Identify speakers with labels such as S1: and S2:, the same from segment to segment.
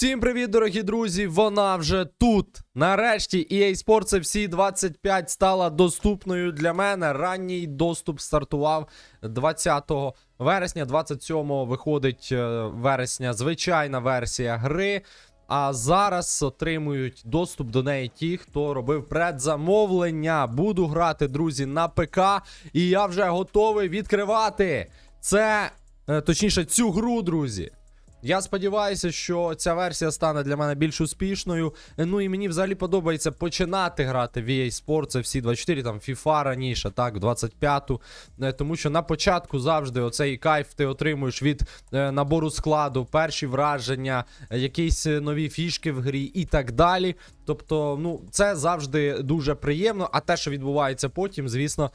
S1: Всім привіт, дорогі друзі! Вона вже тут. Нарешті EA Sports FC 25 стала доступною для мене. Ранній доступ стартував 20 вересня. 27-го виходить е, вересня звичайна версія гри. А зараз отримують доступ до неї ті, хто робив предзамовлення. Буду грати, друзі, на ПК, і я вже готовий відкривати це, е, точніше, цю гру, друзі. Я сподіваюся, що ця версія стане для мене більш успішною. Ну і мені взагалі подобається починати грати в EA Sports FC 24, там FIFA раніше, так, 25-ту. Е, Тому що на початку завжди оцей кайф ти отримуєш від е, набору складу, перші враження, якісь е, нові фішки в грі і так далі. Тобто, ну, це завжди дуже приємно. А те, що відбувається потім, звісно,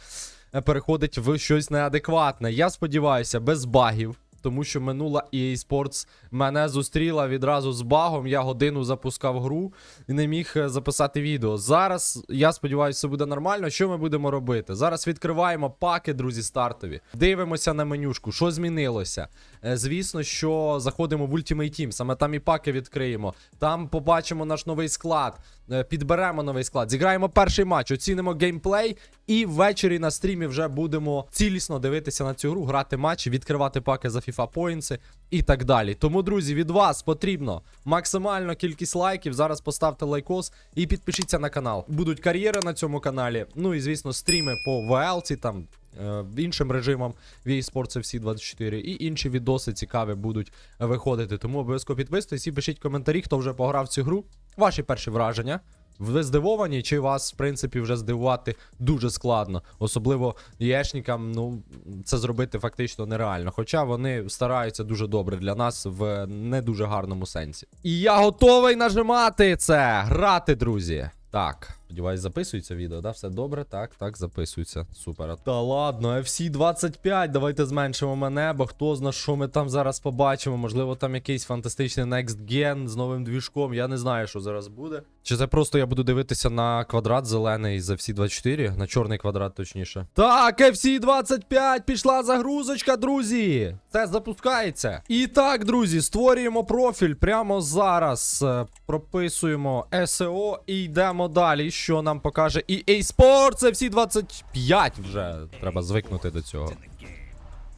S1: переходить в щось неадекватне. Я сподіваюся, без багів. Тому що минула EA Sports мене зустріла відразу з багом. Я годину запускав гру і не міг е, записати відео. Зараз я сподіваюся, все буде нормально. Що ми будемо робити? Зараз відкриваємо паки, друзі, стартові. Дивимося на менюшку, що змінилося. Е, Звісно, що заходимо в Ultimate Team, саме там і паки відкриємо. Там побачимо наш новий склад, е, підберемо новий склад, зіграємо перший матч, оцінимо геймплей. І ввечері на стрімі вже будемо цілісно дивитися на цю гру, грати матчі, відкривати паки за FIFA Points і так далі. Тому, друзі, від вас потрібно максимальна кількість лайків. Зараз поставте лайкос і підпишіться на канал. Будуть кар'єри на цьому каналі. Ну і звісно, стріми по VL, там е, іншим режимам VA Sports FC 24 і інші відоси цікаві будуть виходити. Тому обов'язково підписуйтесь і пишіть коментарі, хто вже пограв цю гру. Ваші перші враження. Ви здивовані, чи вас, в принципі, вже здивувати дуже складно. Особливо єшникам, ну, це зробити фактично нереально. Хоча вони стараються дуже добре для нас в не дуже гарному сенсі. І я готовий нажимати це, грати, друзі. Так, сподіваюсь, записується відео, да? Все добре? Так, так, записується. Супер. Та ладно, FC 25. Давайте зменшимо мене, бо хто зна, що ми там зараз побачимо. Можливо, там якийсь фантастичний Next Gen з новим двіжком. Я не знаю, що зараз буде. Чи це просто я буду дивитися на квадрат зелений з FC 24, на чорний квадрат, точніше. Так, FC 25 пішла загрузочка, друзі. Це запускається. І так, друзі, створюємо профіль прямо зараз. Е, Прописуємо SEO і йдемо далі. Що нам покаже EA Sports FC 25 вже. Треба звикнути до цього.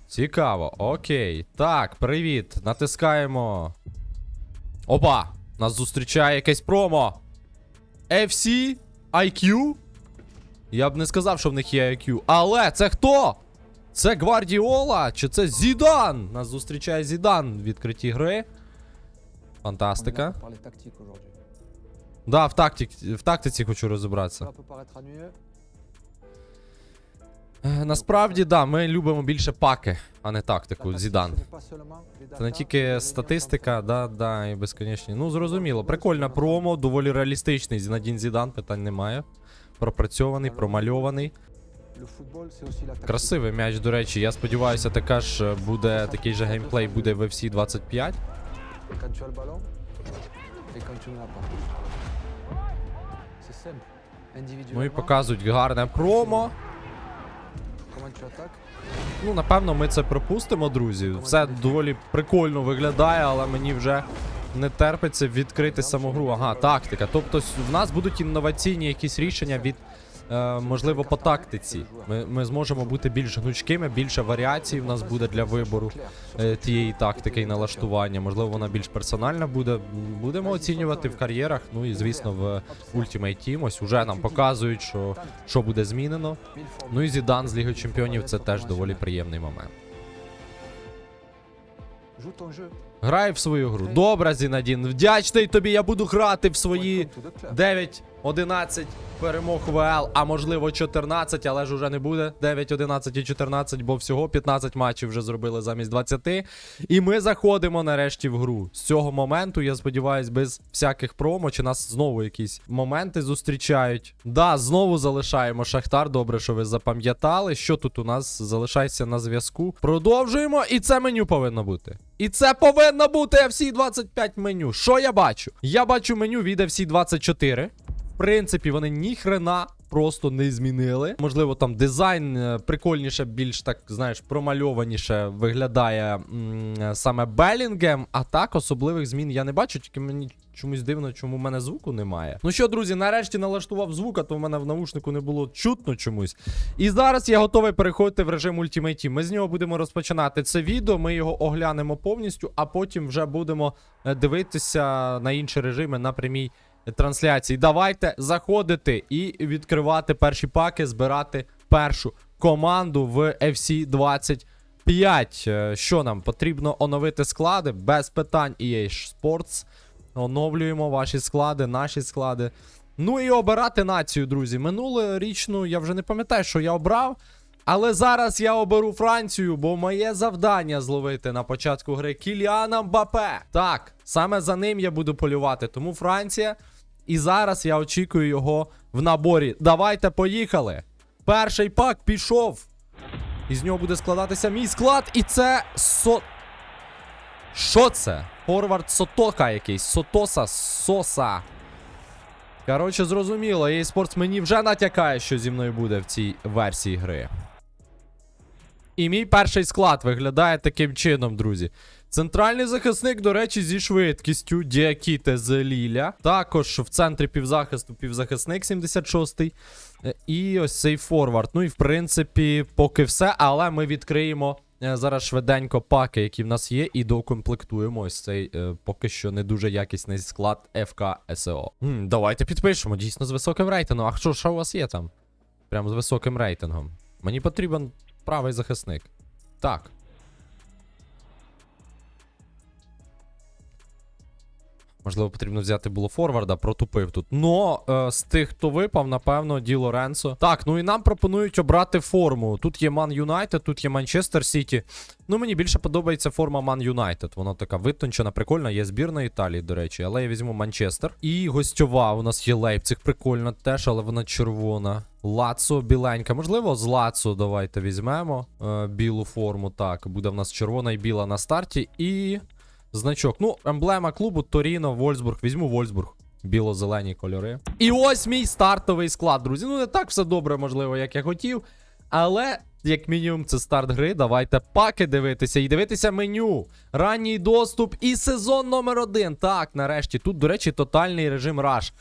S1: Цікаво, окей. Так, привіт. Натискаємо. Опа! Нас зустрічає якесь промо. FC IQ? Я б не сказав, що в них є IQ. Але це хто? Це Гвардіола чи це Зідан? Нас зустрічає Зідан в відкритті гри. Фантастика. Да, в, тактик, в тактиці хочу розібратися. Е, Насправді, да, ми любимо більше паки, а не тактику. Зідан. Це не тільки статистика, да, да, і безконечні. Ну, зрозуміло. Прикольна промо, доволі реалістичний. Зінадін Зідан, питань немає. Пропрацьований, промальований. Красивий м'яч, до речі. Я сподіваюся, така ж буде, такий же геймплей буде в FC 25. Ну і показують гарне промо. Ну, напевно, ми це пропустимо, друзі. Все доволі прикольно виглядає, але мені вже не терпиться відкрити саму гру. Ага, тактика. Тобто в нас будуть інноваційні якісь рішення від. Е, можливо, по тактиці. Ми, ми зможемо бути більш гнучкими, більше варіацій в нас буде для вибору е, тієї тактики і налаштування. Можливо, вона більш персональна буде. Будемо оцінювати в кар'єрах. Ну і звісно, в Ultimate Team. Ось уже нам показують, що, що буде змінено. Ну і Зідан з Ліги Чемпіонів це теж доволі приємний момент. Грай в свою гру. Добре, Зінадін. Вдячний тобі, я буду грати в свої
S2: Welcome to the club.
S1: 9, 11 перемог ВЛ, а можливо 14, але ж уже не буде 9, 11 і 14, бо всього 15 матчів вже зробили замість 20. І ми заходимо нарешті в гру. З цього моменту, я сподіваюсь, без всяких промо, чи нас знову якісь моменти зустрічають. Да, знову залишаємо Шахтар. Добре, що ви запам'ятали. Що тут у нас залишайся на зв'язку. Продовжуємо, і це меню повинно бути. І це повинно бути FC 25 меню. Що я бачу? Я бачу меню від FC 24. В принципі, вони ніхрена просто не змінили. Можливо, там дизайн е, прикольніше, більш так, знаєш, промальованіше виглядає м, е, саме Белінгем. А так особливих змін я не бачу, тільки мені чомусь дивно, чому в мене звуку немає. Ну що, друзі, нарешті налаштував звук, а то в мене в наушнику не було чутно чомусь. І зараз я готовий переходити в режим Ultimate. Ми з нього будемо розпочинати це відео. Ми його оглянемо повністю, а потім вже будемо е, дивитися на інші режими на прямій трансляції. Давайте заходити і відкривати перші паки, збирати першу команду в FC 25. Е, Що нам потрібно оновити склади без питань EA Sports. Оновлюємо ваші склади, наші склади. Ну і обирати націю, друзі. Минулорічну я вже не пам'ятаю, що я обрав. Але зараз я оберу Францію, бо моє завдання зловити на початку гри Кіліана Мбапе. Так, саме за ним я буду полювати, тому Франція. І зараз я очікую його в наборі. Давайте поїхали. Перший пак пішов. Із нього буде складатися мій склад, і це со. Що це? Форвард Сотока якийсь. Сотоса Соса. Коротше, зрозуміло, EA Sports мені вже натякає, що зі мною буде в цій версії гри. І мій перший склад виглядає таким чином, друзі. Центральний захисник, до речі, зі швидкістю Діакіте з Ліля. Також в центрі півзахисту півзахисник 76-й. Е, І ось цей форвард. Ну і в принципі, поки все, але ми відкриємо. е, Зараз швиденько паки, які в нас є, і докомплектуємо ось цей е, поки що не дуже якісний склад ФК СО. М, давайте підпишемо, дійсно з високим рейтингом. А що, що у вас є там? Прямо з високим рейтингом. Мені потрібен правий захисник. Так. Можливо, потрібно взяти було форварда, протупив тут. Но е, з тих, хто випав, напевно, Ді Лоренцо. Так, ну і нам пропонують обрати форму. Тут є Ман Юнайтед, тут є Манчестер Сіті. Ну, мені більше подобається форма Ман Юнайтед. Вона така витончена, прикольна. Є збірна Італії, до речі. Але я візьму Манчестер. І гостьова. У нас є Лейпциг, прикольна теж, але вона червона. Лацо біленька. Можливо, з Лацо давайте візьмемо е, білу форму. Так, буде в нас червона і біла на старті. І значок. Ну, емблема клубу Торіно, Вольсбург. Візьму Вольсбург. Біло-зелені кольори. І ось мій стартовий склад, друзі. Ну, не так все добре, можливо, як я хотів. Але, як мінімум, це старт гри. Давайте паки дивитися і дивитися меню. Ранній доступ і сезон номер один. Так, нарешті. Тут, до речі, тотальний режим Rush.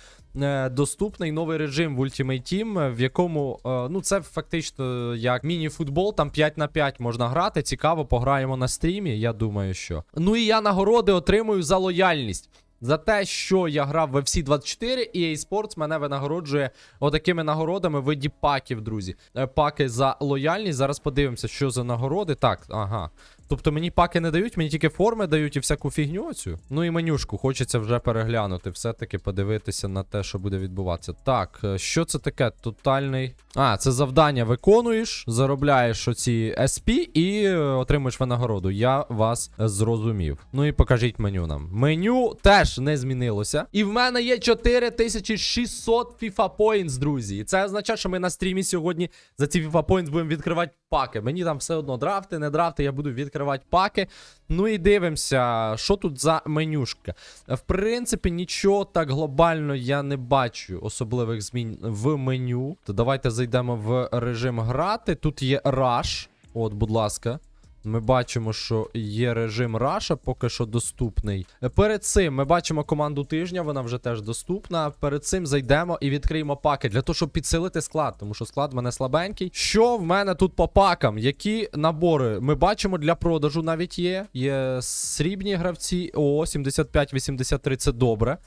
S1: Е, Доступний новий режим в Ultimate Team, е, в якому е, ну це фактично як міні-футбол, там 5 на 5 можна грати. Цікаво, пограємо на стрімі. Я думаю, що. Ну і я нагороди отримую за лояльність. За те, що я грав в FC 24, і EA мене винагороджує отакими нагородами в виді паків, друзі. Е, Паки за лояльність. Зараз подивимося, що за нагороди. Так, ага. Тобто мені паки не дають, мені тільки форми дають і всяку фігню цю. Ну і менюшку, хочеться вже переглянути, все-таки подивитися на те, що буде відбуватися. Так, е, що це таке? Тотальний. А, це завдання виконуєш, заробляєш оці SP і е, отримуєш винагороду. Я вас зрозумів. Ну і покажіть меню нам. Меню теж не змінилося. І в мене є 4600 FIFA Points, друзі. І це означає, що ми на стрімі сьогодні за ці FIFA Points будемо відкривати паки. Мені там все одно драфти, не драфти, я буду відкривати паки. Ну і дивимося, що тут за менюшка. В принципі, нічого так глобально я не бачу особливих змін в меню. То давайте зайдемо в режим грати. Тут є Rush. От, будь ласка. Ми бачимо, що є режим Раша, поки що доступний. Перед цим ми бачимо команду тижня, вона вже теж доступна. Перед цим зайдемо і відкриємо паки для того, щоб підсилити склад, тому що склад в мене слабенький. Що в мене тут по пакам? Які набори? Ми бачимо для продажу навіть є. Є срібні гравці. О, 75-83 це добре.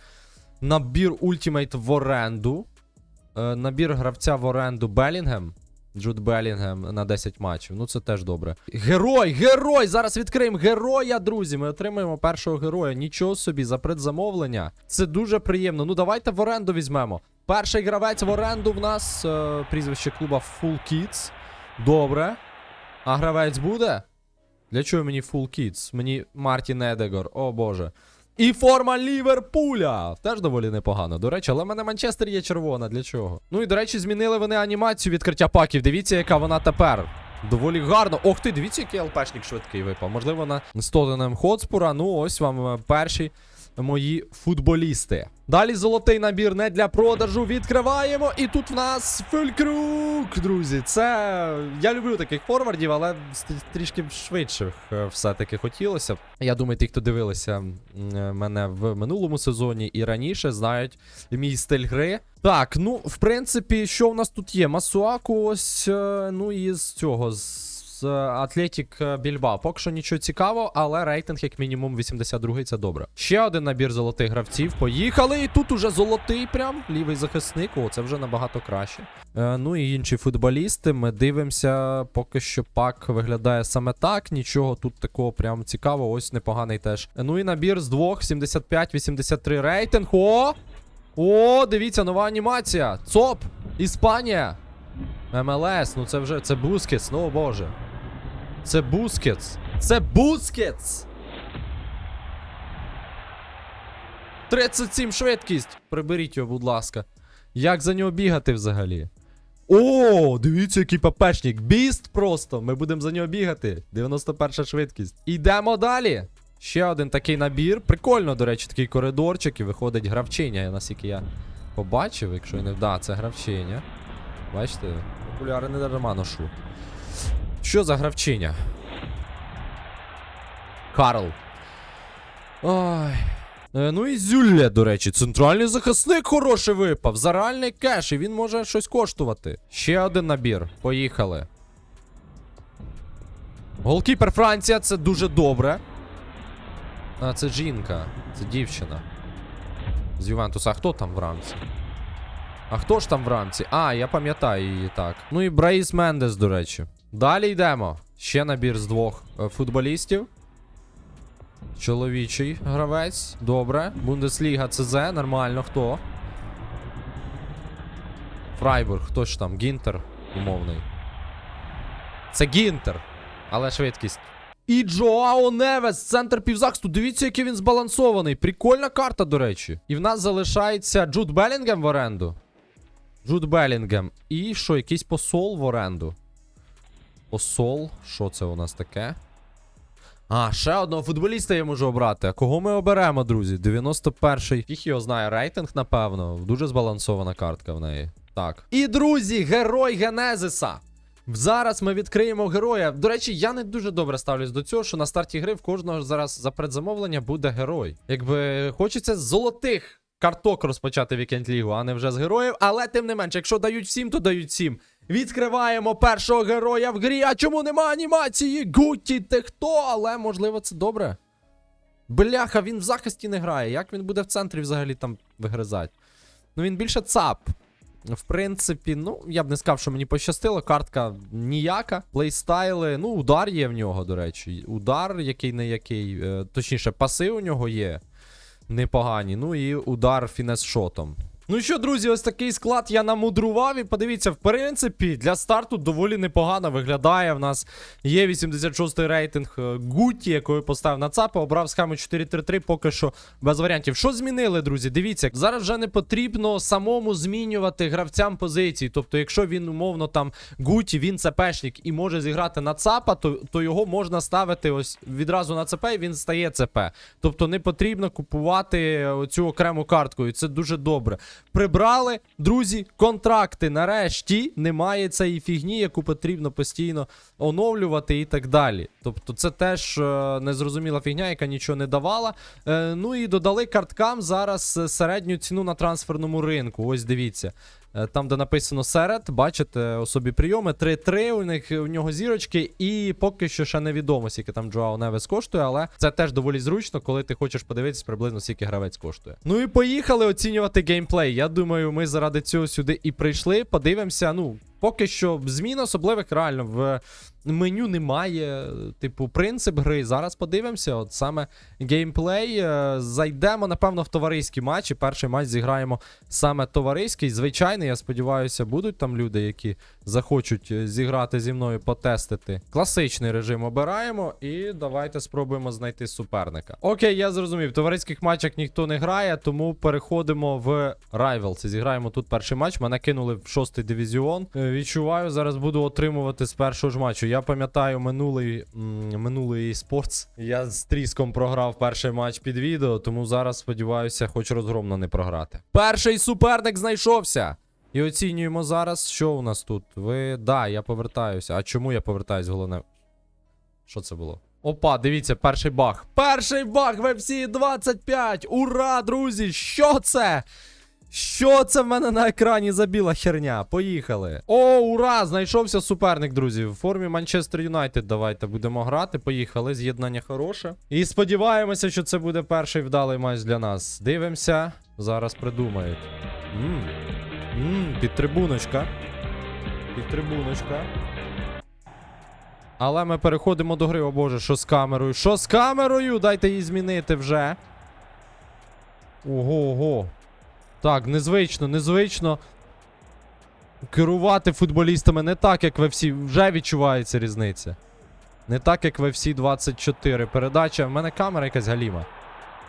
S1: Набір Ultimate в оренду. Е, набір гравця в оренду Белінгем. Джуд Белінгем на 10 матчів. Ну це теж добре. Герой! Герой! Зараз відкриємо героя, друзі. Ми отримаємо першого героя. Нічого собі за предзамовлення. Це дуже приємно. Ну давайте в оренду візьмемо. Перший гравець в оренду в нас. Е, прізвище клуба Full Kids. Добре. А гравець буде? Для чого мені Full Kids? Мені Мартін Едегор. О боже. І форма Ліверпуля. Теж доволі непогано. До речі, але в мене Манчестер є червона. Для чого? Ну і до речі, змінили вони анімацію відкриття паків. Дивіться, яка вона тепер. Доволі гарно. Ох ти, дивіться, який ЛПшник швидкий випав. Можливо, на Стоденем Хоцпура. Ну, ось вам е, перші мої футболісти. Далі золотий набір не для продажу. Відкриваємо. І тут в нас фюлькрук, друзі. Це. Я люблю таких форвардів, але трішки швидше е, все-таки хотілося. Я думаю, ті, хто дивилися е, мене в минулому сезоні і раніше, знають мій стиль гри. Так, ну, в принципі, що в нас тут є? Масуаку, ось, е, ну і з цього. з з Атлетік Більбао. Поки що нічого цікавого, але рейтинг як мінімум 82-й це добре. Ще один набір золотих гравців. Поїхали. І тут уже золотий прям лівий захисник. О, це вже набагато краще. Е, ну і інші футболісти. Ми дивимося, поки що пак виглядає саме так. Нічого тут такого прям цікавого. Ось непоганий теж. Е, Ну і набір з двох 75-83 рейтинг. О! О, дивіться, нова анімація. ЦОП! Іспанія! МЛС, ну це вже це Бускетс, ну боже. Це Бускетс. Це Бускетс! 37 швидкість. Приберіть його, будь ласка. Як за нього бігати взагалі? О, дивіться, який папешник. Біст просто. Ми будемо за нього бігати. 91 швидкість. Йдемо далі. Ще один такий набір. Прикольно, до речі, такий коридорчик і виходить гравчиня, наскільки я побачив, якщо я не вда, це гравчиня. Бачите, окуляри не дарма ношу. Що за гравчиня? Карл. Ой. Е, ну і Зюлле, до речі, центральний захисник хороший випав. За реальний кеш, і він може щось коштувати. Ще один набір. Поїхали. Голкіпер Франція, це дуже добре. А, це жінка, це дівчина. З Ювентуса. А хто там в рамці? А хто ж там в рамці? А, я пам'ятаю її так. Ну і Брейс Мендес, до речі. Далі йдемо. Ще набір з двох е, футболістів. Чоловічий гравець. Добре. Бундесліга ЦЗ, нормально. Хто? Фрайбург, хто ж там? Гінтер умовний. Це Гінтер. Але швидкість. І Джоао Невес, центр півзахисту. Дивіться, який він збалансований. Прикольна карта, до речі. І в нас залишається Джуд Белінгем в оренду. Джуд Белінгем. І що, якийсь посол в оренду? Посол. Що це у нас таке? А, ще одного футболіста я можу обрати. А кого ми оберемо, друзі? 91-й. Фіг його знає, рейтинг, напевно. Дуже збалансована картка в неї. Так. І, друзі, герой Генезиса. Зараз ми відкриємо героя. До речі, я не дуже добре ставлюсь до цього, що на старті гри в кожного зараз за предзамовлення буде герой. Якби хочеться з золотих карток розпочати вікенд лігу, а не вже з героїв. Але тим не менше, якщо дають всім, то дають всім. Відкриваємо першого героя в грі. А чому нема анімації? Гуті, ти хто? Але можливо це добре. Бляха, він в захисті не грає. Як він буде в центрі взагалі там вигризати? Ну він більше цап. В принципі, ну, я б не сказав, що мені пощастило. Картка ніяка. Плейстайли. Ну, удар є в нього, до речі. Удар, який не який. Е, точніше, паси у нього є. Непогані. Ну і удар фінес-шотом. Ну що, друзі, ось такий склад я намудрував. І подивіться, в принципі, для старту доволі непогано виглядає. В нас є 86-й рейтинг е, Гуті, який поставив на ЦАПа, обрав схему 4-3-3, поки що без варіантів. Що змінили, друзі? Дивіться, зараз вже не потрібно самому змінювати гравцям позиції. Тобто, якщо він умовно там Гуті, він ЦПшник і може зіграти на ЦАПа, то, то його можна ставити ось відразу на ЦП, і він стає ЦП. Тобто не потрібно купувати оцю окрему картку, і це дуже добре. Прибрали, друзі, контракти. Нарешті немає цієї фігні, яку потрібно постійно оновлювати і так далі. Тобто, це теж е, незрозуміла фігня, яка нічого не давала. Е, ну і додали карткам зараз е, середню ціну на трансферному ринку. Ось дивіться. Е, Там, де написано серед, бачите, особі прийоми. 3-3 у них у нього зірочки, і поки що ще невідомо, скільки там Джоао Невес коштує, але це теж доволі зручно, коли ти хочеш подивитися приблизно, скільки гравець коштує. Ну і поїхали оцінювати геймплей. Я думаю, ми заради цього сюди і прийшли. Подивимося. Ну, поки що змін особливих реально в меню немає. Типу, принцип гри. Зараз подивимося. От саме геймплей. Е, Зайдемо, напевно, в товариські матчі. Перший матч зіграємо саме товариський. Звичайно, я сподіваюся, будуть там люди, які захочуть е, зіграти зі мною, потестити. Класичний режим обираємо і давайте спробуємо знайти суперника. Окей, я зрозумів. В товариських матчах ніхто не грає, тому переходимо в Rivals. Зіграємо тут перший матч. Мене кинули в шостий дивізіон. Е, Відчуваю, зараз буду отримувати з першого ж матчу. Я пам'ятаю минулий, минулий спортс. Я з тріском програв перший матч під відео, тому зараз сподіваюся, хоч розгромно не програти. Перший суперник знайшовся. І оцінюємо зараз, що у нас тут. Ви. Да, я повертаюся. А чому я повертаюсь, головне? Що це було? Опа, дивіться, перший баг. Перший баг в FC 25! Ура, друзі! Що це? Що це в мене на екрані за біла херня? Поїхали. О, ура! Знайшовся суперник, друзі. В формі Манчестер Юнайтед. Давайте будемо грати. Поїхали. З'єднання хороше. І сподіваємося, що це буде перший вдалий матч для нас. Дивимося. Зараз придумають. Мм. Мм, підтрибуночка. Підтрибуночка. Але ми переходимо до гри, о боже, що з камерою? Що з камерою? Дайте її змінити вже. Ого, ого. Так, незвично, незвично. Керувати футболістами не так, як в FC. Вже відчувається різниця. Не так, як в FC 24. Передача. В мене камера якась галіма.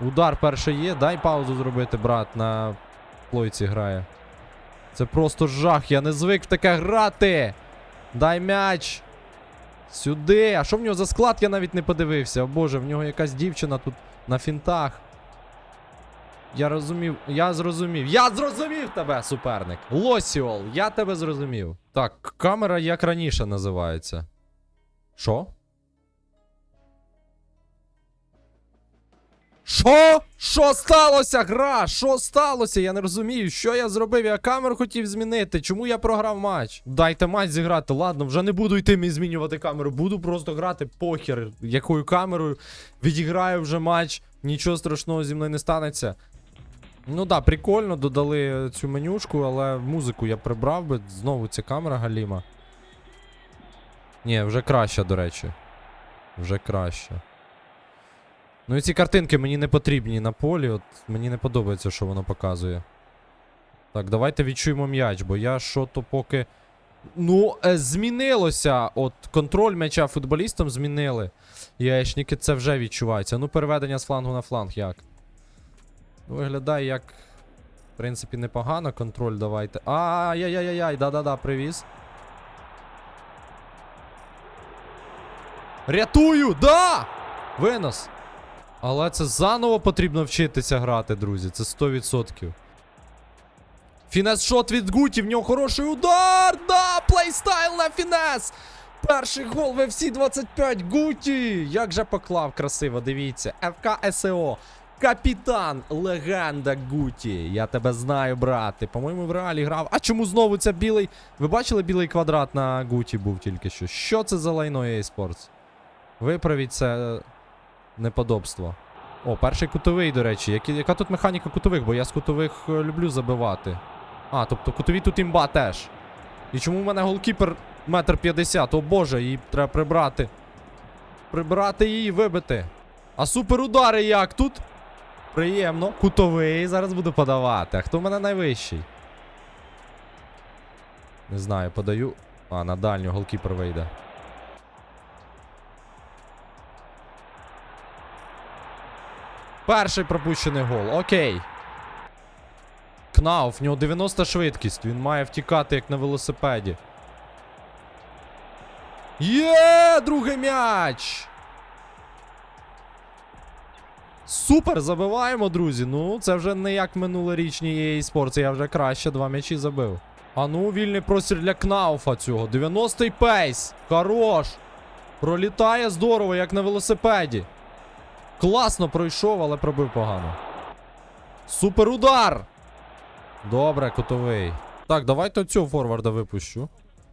S1: Удар перший є. Дай паузу зробити, брат. На плойці грає. Це просто жах. Я не звик в таке грати. Дай м'яч. Сюди. А що в нього за склад? Я навіть не подивився. О боже, в нього якась дівчина тут на фінтах. Я розумів, я зрозумів. Я зрозумів тебе, суперник. Лосіол, я тебе зрозумів. Так, камера як раніше називається. Що? Що? Що сталося, гра? Що сталося? Я не розумію, що я зробив. Я камеру хотів змінити. Чому я програв матч? Дайте матч зіграти. Ладно, вже не буду йти змінювати камеру. Буду просто грати похер. Якою камерою відіграю вже матч. Нічого страшного зі мною не станеться. Ну да, прикольно, додали цю менюшку, але музику я прибрав би. Знову ця камера галіма. Ні, вже краще, до речі. Вже краще. Ну і ці картинки мені не потрібні на полі. От мені не подобається, що воно показує. Так, давайте відчуємо м'яч, бо я що то поки. Ну, е, змінилося. От контроль м'яча футболістам змінили. Яєчники це вже відчувається. Ну, переведення з флангу на фланг як? Ну, Виглядає як. В принципі, непогано. Контроль давайте. Ай-яй-яй-яй, да-да-да, привіз. Рятую! Да! Винос! Але це заново потрібно вчитися грати, друзі. Це 100%. Фінес шот від Гуті, в нього хороший удар! Да! Плейстайл на фінес! Перший гол в FC 25 Гуті! Як же поклав красиво, дивіться. ФК СЕО. Капітан, легенда Гуті. Я тебе знаю, брат. Ти, по-моєму, в реалі грав. А чому знову це білий? Ви бачили білий квадрат на Гуті був тільки що? Що це за лайно EA Sports? Виправіть це е, неподобство. О, перший кутовий, до речі. Які, яка тут механіка кутових? Бо я з кутових е, люблю забивати. А, тобто кутові тут імба теж. І чому в мене голкіпер метр п'ятдесят? О боже, її треба прибрати. Прибрати її і вибити. А суперудари як тут? Приємно. Кутовий. Зараз буду подавати. А хто в мене найвищий? Не знаю, подаю. А, на дальню голкіпер вийде. Перший пропущений гол. Окей. Кнауф, в нього 90 швидкість. Він має втікати як на велосипеді. Є, другий м'яч! Супер, забиваємо, друзі. Ну, це вже не як минулорічні EA Sports, я вже краще два м'ячі забив. А ну, вільний простір для Кнауфа цього. 90-й пейс. Хорош. Пролітає здорово, як на велосипеді. Класно пройшов, але пробив погано. Супер удар! Добре, кутовий. Так, давайте цього форварда випущу.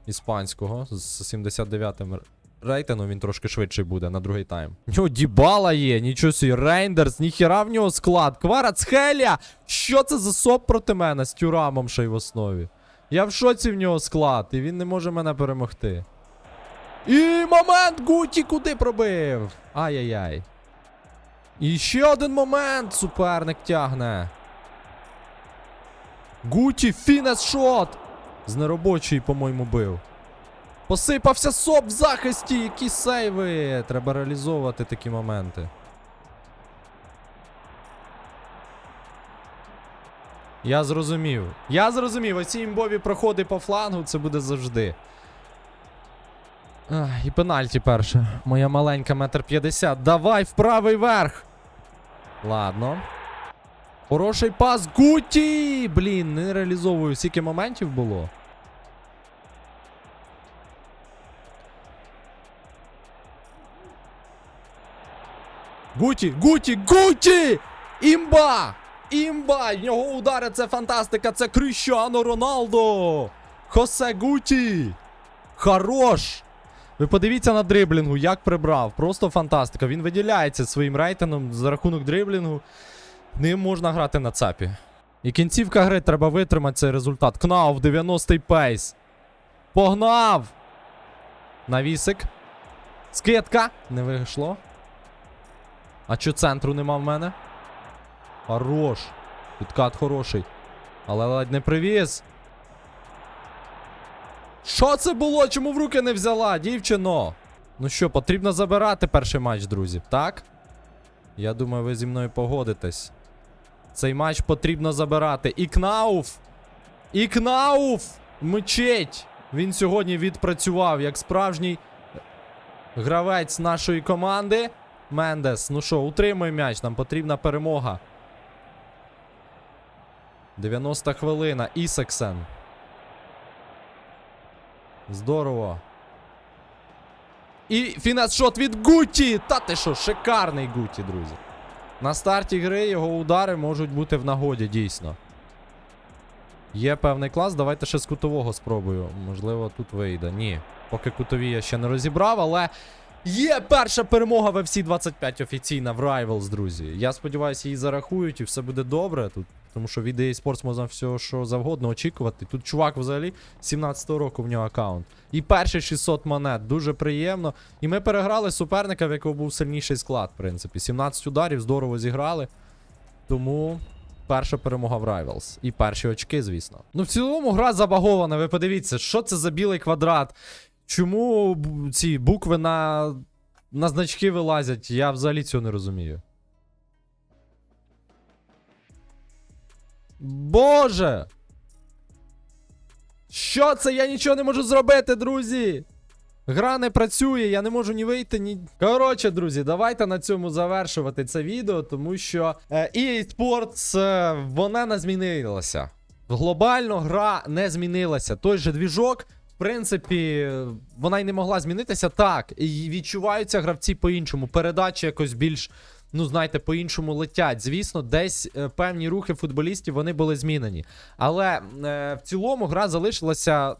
S1: Іспанського з 79-м р- рейтингом він трошки швидший буде на другий тайм. У нього Дібала є, нічого собі, Рейндерс, ніхіра в нього склад. Кварацхеля! Що це за соп проти мене з тюрамом ще й в основі? Я в шоці в нього склад, і він не може мене перемогти. І момент Гуті куди пробив? Ай-яй-яй. І ще один момент суперник тягне. Гуті, фінес шот! З неробочої, по-моєму, бив. Посипався соп в захисті, які сейви. Треба реалізовувати такі моменти. Я зрозумів. Я зрозумів, оці імбові проходи по флангу це буде завжди. Ах, і пенальті перше. Моя маленька метр п'ятдесят. Давай в правий верх. Ладно. Хороший пас. Гуті! Блін, не реалізовую. Скільки моментів було. Гуті, Гуті, Гуті! Імба! Імба! Його удари це фантастика, це Кріщано Роналдо! Хосе Гуті! Хорош! Ви подивіться на дриблінгу, як прибрав. Просто фантастика. Він виділяється своїм рейтингом за рахунок дриблінгу. Ним можна грати на цапі. І кінцівка гри треба витримати цей результат. Кнауф, 90-й пейс. Погнав! Навісик. Скидка. Не вийшло. А чо центру нема в мене? Хорош. Підкат хороший. Але ледь не привіз. Що це було? Чому в руки не взяла, дівчино? Ну що, потрібно забирати перший матч, друзі, так? Я думаю, ви зі мною погодитесь. Цей матч потрібно забирати. Ікнауф! Ікнауф! Мчить! Він сьогодні відпрацював як справжній гравець нашої команди. Мендес, ну що, утримуй м'яч, нам потрібна перемога. 90 хвилина. Ісексен. Здорово. І фінес-шот від Гуті! Та ти що, шикарний Гуті, друзі. На старті гри його удари можуть бути в нагоді, дійсно. Є певний клас, давайте ще з кутового спробую. Можливо, тут вийде. Ні. Поки кутові я ще не розібрав, але є перша перемога в FC 25 офіційна в Rivals, друзі. Я сподіваюся, її зарахують і все буде добре тут. Тому що від EA Sports можна все, що завгодно очікувати. Тут чувак взагалі 17-го року в нього аккаунт. І перші 600 монет, дуже приємно. І ми переграли суперника, в якого був сильніший склад, в принципі. 17 ударів, здорово зіграли. Тому перша перемога в Rivals. І перші очки, звісно. Ну, в цілому гра забагована. Ви подивіться, що це за білий квадрат. Чому ці букви на, на значки вилазять? Я взагалі цього не розумію. Боже! Що це? Я нічого не можу зробити, друзі! Гра не працює, я не можу ні вийти, ні. Коротше, друзі, давайте на цьому завершувати це відео, тому що е, EA Sports, е, вона не змінилася. Глобально гра не змінилася. Той же двіжок, принципі, вона й не могла змінитися так. І відчуваються гравці по-іншому. Передачі якось більш ну знаєте, по-іншому летять. Звісно, десь е, певні рухи футболістів вони були змінені. Але е, в цілому гра залишилася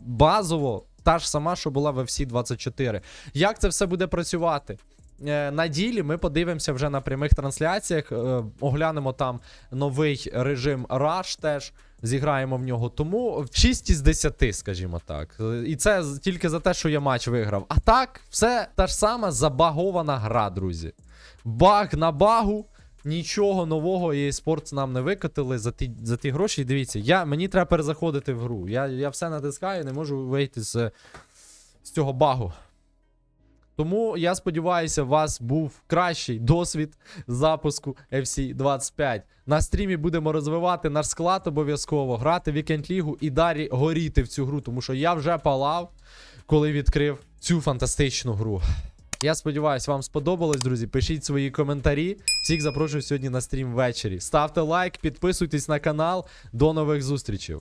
S1: базово та ж сама, що була в FC 24. Як це все буде працювати? Е, На ділі ми подивимося вже на прямих трансляціях. е, Оглянемо там новий режим Rush теж. Зіграємо в нього. Тому в 6 із 10, скажімо так. І це тільки за те, що я матч виграв. А так, все та ж сама забагована гра, друзі. Баг на багу. Нічого нового EA Sports нам не викотили за ті, за ті гроші. Дивіться, я, мені треба перезаходити в гру. Я, я все натискаю, не можу вийти з, з цього багу. Тому я сподіваюся, у вас був кращий досвід запуску FC 25. На стрімі будемо розвивати наш склад обов'язково, грати вікенд лігу і далі горіти в цю гру, тому що я вже палав, коли відкрив цю фантастичну гру. Я сподіваюся, вам сподобалось, друзі. Пишіть свої коментарі. Всіх запрошую сьогодні на стрім ввечері. Ставте лайк, підписуйтесь на канал. До нових зустрічей.